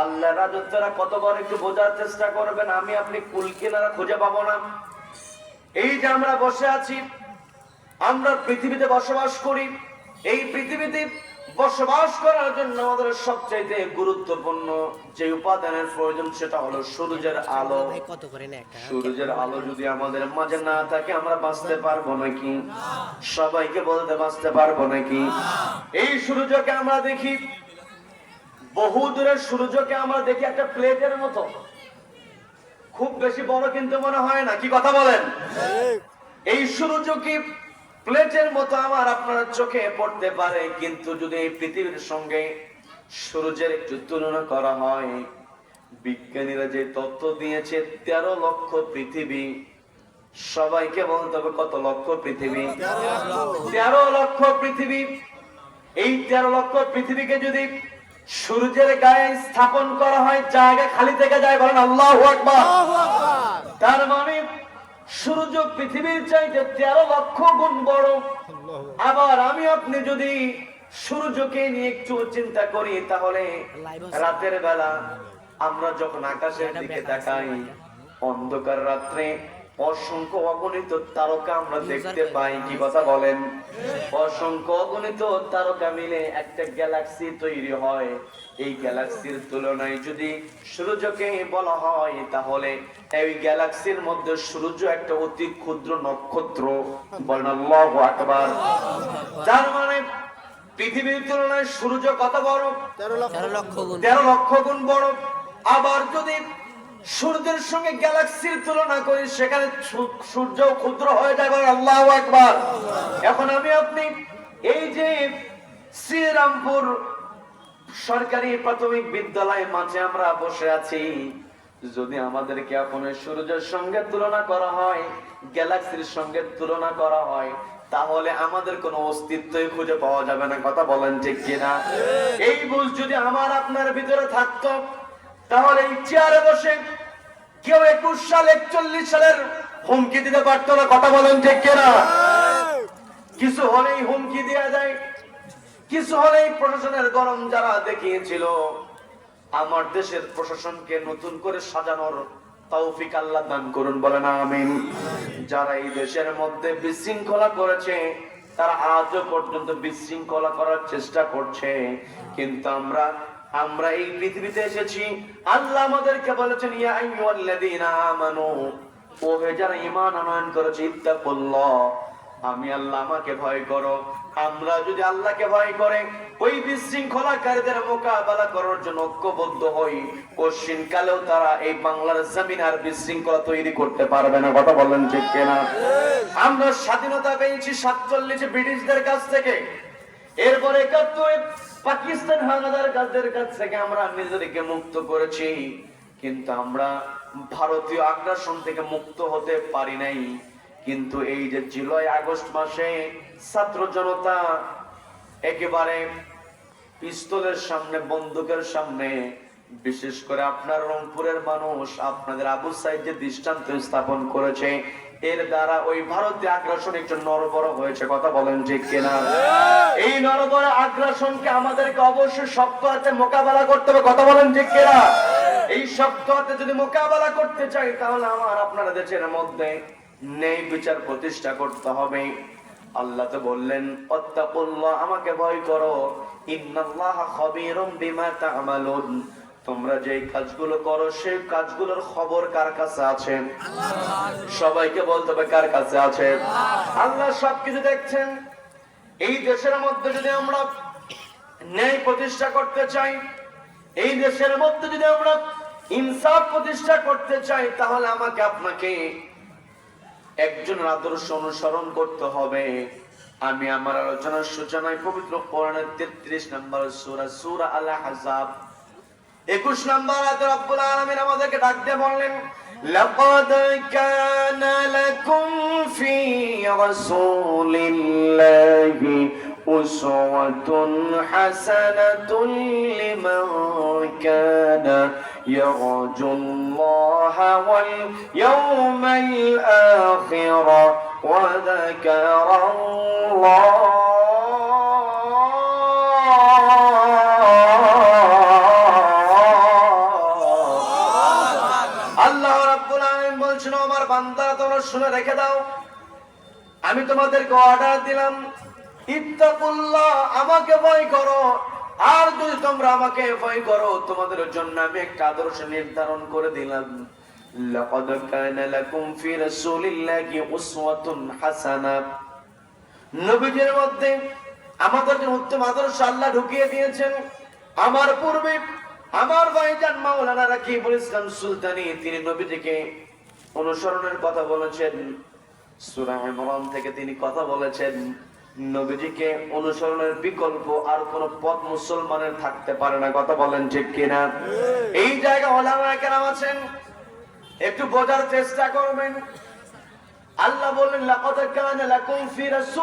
আল্লাহ রাজত্বরা কতবার একটু বোঝার চেষ্টা করবেন আমি আপনি কুল কিনারা খুঁজে পাবো না। এই যে আমরা বসে আছি আমরা পৃথিবীতে বসবাস করি এই পৃথিবীতে বসবাস করার জন্য আমাদের সবচাইতে গুরুত্বপূর্ণ যে উপাদানের প্রয়োজন সেটা হলো সূর্যের আলো। সূর্যের আলো যদি আমাদের মাঝে না থাকে আমরা বাঁচতে পারব নাকি? সবাইকে বলতে বাঁচতে পারব নাকি? এই সূর্যকে আমরা দেখি বহু দূরের সূর্যকে আমরা দেখি একটা প্লেটের মতো। খুব বেশি বড় কিন্তু মনে হয় না কি কথা বলেন? এই সূর্য কি প্লেটের মতো আমার আপনার চোখে পড়তে পারে কিন্তু যদি এই পৃথিবীর সঙ্গে সূর্যের একটু তুলনা করা হয় বিজ্ঞানীরা যে তত্ত্ব দিয়েছে তেরো লক্ষ পৃথিবী সবাইকে বলতে হবে কত লক্ষ পৃথিবী? তেরো লক্ষ পৃথিবী। এই তেরো লক্ষ পৃথিবীকে যদি সূর্যের গায়ে স্থাপন করা হয় জায়গা খালি থেকে যায় বলেন আল্লাহ আকবার। তার মানে সূর্য পৃথিবীর চাইতে তেরো লক্ষ গুণ বড়। আবার আমি আপনি যদি সূর্যকে নিয়ে একটু চিন্তা করি তাহলে রাতের বেলা আমরা যখন আকাশের দিকে তাকাই অন্ধকার রাত্রে অসংখ্য অগণিত তারকা আমরা দেখতে পাই কি কথা বলেন? অসংখ্য অগণিত তারকা মিলে একটা গ্যালাক্সি তৈরি হয়। এই গ্যালাক্সির তুলনায় যদি সূর্যকে বলা হয় তাহলে এই গ্যালাক্সির মধ্যে সূর্য একটা অতি ক্ষুদ্র নক্ষত্র। বলেন আল্লাহু আকবার। যার মানে পৃথিবীর তুলনায় সূর্য কত বড়? তেরো লক্ষ গুণ। তেরো লক্ষ গুণ বড়। আবার যদি সূর্যের সঙ্গে গ্যালাক্সির তুলনা করি, সেখানে সূর্য ক্ষুদ্র হয়ে যাবে আল্লাহ একবার এখন আমি আপনি এই যে শ্রীরামপুর সরকারি প্রাথমিক বিদ্যালয় মাঝে আমরা বসে আছি, যদি আমাদেরকে এখন সূর্যের সঙ্গে তুলনা করা হয়, গ্যালাক্সির সঙ্গে তুলনা করা হয়, তাহলে আমাদের কোনো অস্তিত্বই খুঁজে পাওয়া যাবে না। কথা বলেন ঠিক কিনা? এই বুঝ যদি আমার আপনার ভিতরে থাকতো তাহলে এই চেয়ারে বসে কেউ একুশ সাল, একচল্লিশ সালের হুমকি দিতে পারতো না, কথা বলেন ঠিক কিনা? কিছু হলেই হুমকি দেওয়া যায়, কিছু হলেই প্রশাসনের গরম যারা দেখিয়েছিল, আমার দেশের প্রশাসনকে নতুন করে সাজানোর তৌফিক আল্লাহ দান করুন, বলেন আমিন। যারা এই দেশের মধ্যে বিশৃঙ্খলা করেছে, তারা আজও পর্যন্ত বিশৃঙ্খলা করার চেষ্টা করছে, কিন্তু আমরা আমরা এই পৃথিবীতে এসেছি। আল্লাহ আমাদেরকে বলেছেন, ইয়া আইয়ুহাল্লাযীনা আমানু, ও হে যারা ঈমান আনয়ন করেছে, ইত্তাকুল্লাহ, আমি আল্লাহ আমাকে ভয় করো। আমরা যদি আল্লাহকে ভয় করে, ওই বিশৃঙ্খলাকারীদের মোকাবেলা করার জন্য ঐক্যবদ্ধ হই কালেও তারা এই বাংলার জমিন আর বিশৃঙ্খলা তৈরি করতে পারবে না। কথা বলেন ঠিক কিনা? আমরা স্বাধীনতা পেয়েছি সাতচল্লিশে ব্রিটিশদের কাছ থেকে। এরপরে পাকিস্তান হানাদার কাজদের কাছ থেকে আমরা নিজেদেরকে মুক্ত করেছি। কিন্তু আমরা ভারতীয় আগ্রাসন থেকে মুক্ত হতে পারি নাই। কিন্তু এই যে জুলাই আগস্ট মাসে ছাত্র জনতা একেবারে পিস্তলের সামনে, বন্দুকের সামনে, বিশেষ করে আপনার রংপুরের মানুষ, আপনাদের আবু সাইদ যে দৃষ্টান্ত স্থাপন করেছে এর দ্বারা ওই ভারতে আগ্রাসন একটু নরবর হয়েছে কথা বলেন ঠিক কিনা? এই নরবর আগ্রাসনকে আমাদেরকে অবশ্যই শক্ত হাতে মোকাবেলা করতে হবে কথা বলেন ঠিক কিনা? এই শক্ত হাতে যদি মোকাবেলা করতে চাই তাহলে আমার আপনার দেশের মধ্যে নেই বিচার প্রতিষ্ঠা করতে হবে। আল্লাহ তো বললেন অত্তাকুল্লাহ আমাকে ভয় করো। ইন্নাল্লাহ খবীরুম বিমা তা'মালুন। তোমরা যে কাজগুলো করো, সেই কাজগুলোর খবর কার কাছে আছে? সবাইকে বলতে হবে কার কাছে আছে। আল্লাহ সবকিছু দেখছেন। এই দেশের মধ্যে যদি আমরা ন্যায় প্রতিষ্ঠা করতে চাই, এই দেশের মধ্যে যদি আমরা ইনসাফ প্রতিষ্ঠা করতে চাই, তাহলে আমাকে আপনাকে একজনের আদর্শ অনুসরণ করতে হবে। আমি আমার আলোচনার সূচনায় পবিত্র কোরআনের তেত্রিশ নম্বর সূরা সূরা আল আহজাব একুশ নম্বর আয়াতে রব্বুল আলামিন আমাদেরকে ডাক দিয়ে বললেন لقد كان لكم في رسول الله أسوة حسنة لمن كان يرجو الله واليوم الآخر وذكر الله বান্দারা শুনে রেখে দাও। আমি তোমাদেরকে অর্ডার দিলাম, ইত্তাকুল্লাহ, আমাকে ভয় করো। আর যদি তোমরা আমাকে ভয় করো, তোমাদের জন্য আমি একটা আদর্শ নির্ধারণ করে দিলাম। লাকাদ কানা লাকুম ফি রাসূলিল্লাহি উসওয়াতুন হাসানাহ নবীজির মধ্যে আমাদের জন্য উত্তম আদর্শ আল্লাহ ঢুকিয়ে দিয়েছেন। আমার পূর্বে আমার ভাইজান মাওলানা রাকিবুল ইসলাম সুলতানি, তিনি নবীজিকে অনুসরণের কথা বলেছেন। সুরা ইমরান থেকে তিনি কথা বলেছেন। নবীজিকে অনুসরণের বিকল্প আর কোন পথ মুসলমানের থাকতে পারে না। কথা বলেন ঠিক কিনা? এই জায়গা আমরা কেন আছেন। একটু বোঝার চেষ্টা করবেন। আল্লাহ বললেন, লাকাদ কানা লাকুম ফি রাসূল